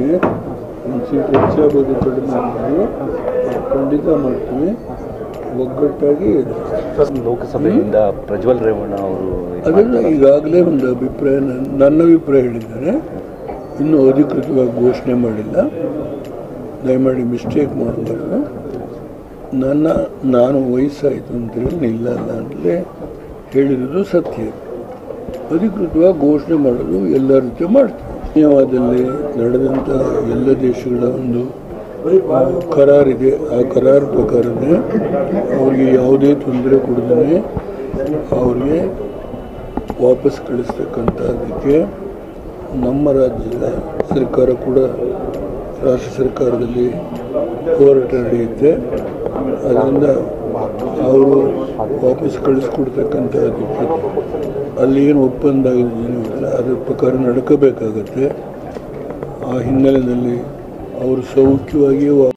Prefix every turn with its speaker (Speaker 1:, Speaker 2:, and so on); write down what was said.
Speaker 1: ಮಾಡ್ತೀವಿ. ಒಂದು ಸೀಟ್ ಹೆಚ್ಚಾಗೋದು ಕಡಿಮೆ ಆಗೋದು ಖಂಡಿತ ಮಾಡ್ತೀವಿ. ಒಗ್ಗಟ್ಟಾಗಿ
Speaker 2: ಲೋಕಸಭೆಯಿಂದ ಪ್ರಜ್ವಲ್ ರೇವಣ್ಣ ಅವರು
Speaker 1: ಅದೆಲ್ಲ ಈಗಾಗಲೇ ಒಂದು ಅಭಿಪ್ರಾಯ ನನ್ನ- ಅಭಿಪ್ರಾಯ ಹೇಳಿದ್ದಾರೆ. ಇನ್ನೂ ಅಧಿಕೃತವಾಗಿ ಘೋಷಣೆ ಮಾಡಿಲ್ಲ. ದಯಮಾಡಿ ಮಿಸ್ಟೇಕ್ ಮಾಡಬಾರ್ದು ನನ್ನ ನಾನು ವಯಸ್ಸಾಯಿತು ಅಂತೇಳಿ ಇಲ್ಲ ಅಂತಲೇ ಹೇಳಿರೋದು ಸತ್ಯ. ಅಧಿಕೃತವಾಗಿ ಘೋಷಣೆ ಮಾಡೋದು ಎಲ್ಲರ ಜೊತೆ ಮಾಡ್ತೀವಿ ಧನ್ಯವಾದಲ್ಲಿ ನಡೆದಂತಹ ಎಲ್ಲ ದೇಶಗಳ ಒಂದು ಕರಾರಿದೆ ಆ ಕರಾರು ಪ್ರಕಾರವೇ ಅವ್ರಿಗೆ ಯಾವುದೇ ತೊಂದರೆ ಕೊಡದೇ ಅವ್ರಿಗೆ ವಾಪಸ್ ಕಳಿಸ್ತಕ್ಕಂಥದ್ದಕ್ಕೆ ನಮ್ಮ ರಾಜ್ಯದ ಸರ್ಕಾರ ಕೂಡ ರಾಷ್ಟ್ರ ಸರ್ಕಾರದಲ್ಲಿ ಹೋರಾಟ ನಡೆಯುತ್ತೆ. ಅದರಿಂದ ಅವರು ವಾಪಸ್ ಕಳಿಸ್ಕೊಡ್ತಕ್ಕಂಥದ್ದಕ್ಕೆ ಅಲ್ಲಿ ಏನು ಒಪ್ಪಂದ ಆಗಿದೆ ಅದ್ರ ಪ್ರಕಾರ ನಡ್ಕೋಬೇಕಾಗತ್ತೆ. ಆ ಹಿನ್ನೆಲೆಯಲ್ಲಿ ಅವರು ಸೌಖ್ಯವಾಗಿ ವಾ